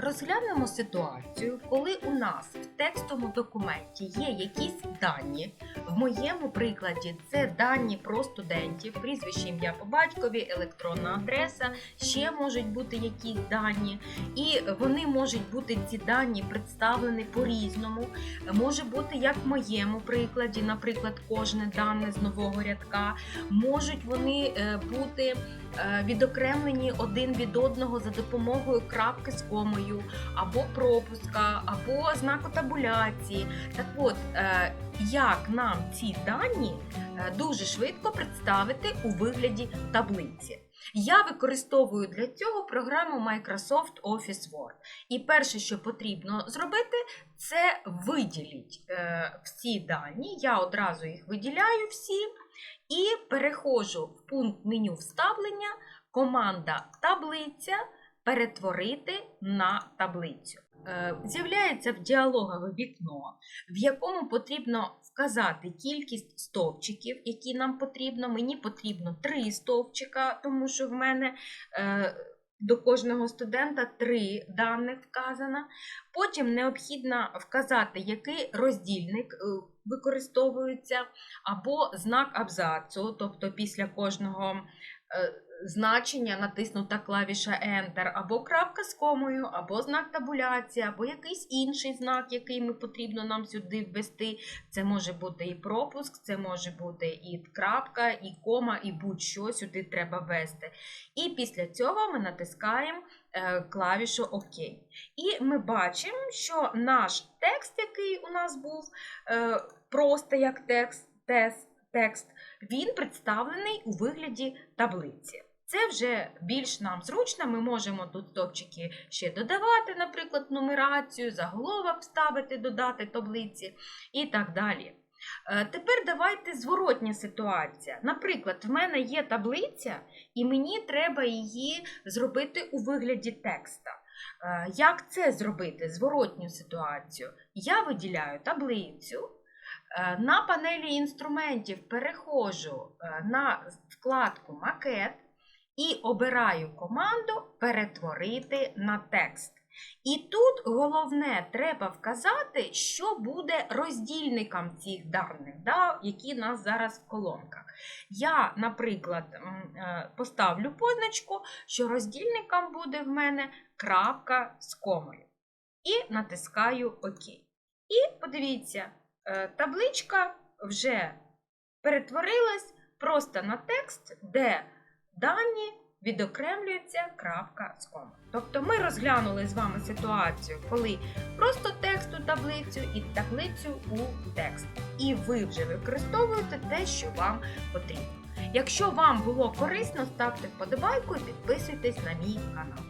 Розглянемо ситуацію, коли у нас в текстовому документі є якісь дані. В моєму прикладі це дані про студентів, прізвище ім'я по батькові, електронна адреса, ще можуть бути якісь дані, і вони можуть бути ці дані представлені по-різному. Може бути як в моєму прикладі, наприклад, кожне дане з нового рядка. Можуть вони е, бути е, відокремлені один від одного за допомогою крапки з комою, або пропуска, або знаку табуляції. Так от, е, як нам ці дані е, дуже швидко представити у вигляді таблиці? Я використовую для цього програму Microsoft Office Word. І перше, що потрібно зробити, це виділіть е, всі дані. Я одразу їх виділяю всі і переходжу в пункт меню вставлення, команда таблиця перетворити на таблицю. Е, З'являється в діалогове вікно, в якому потрібно вказати кількість стовпчиків, які нам потрібно. Мені потрібно три стовпчика, тому що в мене е, до кожного студента три даних вказано. Потім необхідно вказати, який роздільник використовується, або знак абзацу, тобто після кожного е, значення натиснута клавіша Enter, або крапка з комою, або знак табуляції, або якийсь інший знак, який ми потрібно нам сюди ввести. Це може бути і пропуск, це може бути і крапка, і кома, і будь-що сюди треба ввести. І після цього ми натискаємо клавішу ОК. І ми бачимо, що наш текст, який у нас був е, просто як текст, текст, він представлений у вигляді таблиці. Це вже більш нам зручно. Ми можемо тут стовпчики ще додавати, наприклад, нумерацію, заголовок вставити, додати таблиці і так далі. Е, Тепер давайте зворотня ситуація. Наприклад, в мене є таблиця, і мені треба її зробити у вигляді текста. Е, Як це зробити? Зворотню ситуацію? Я виділяю таблицю. Е, На панелі інструментів переходжу е, на вкладку Макет і обираю команду Перетворити на текст. І тут головне треба вказати, що буде роздільником цих даних, да, які нас зараз в колонках. Я, наприклад, е, поставлю позначку, що роздільником буде в мене крапка з комою. І натискаю ОК. І подивіться, е, табличка вже перетворилась просто на текст, де дані відокремлюються крапка з кома. Тобто ми розглянули з вами ситуацію, коли просто текст у таблицю і таблицю у текст. І ви вже використовуєте те, що вам потрібно. Якщо вам було корисно, ставте вподобайку і підписуйтесь на мій канал.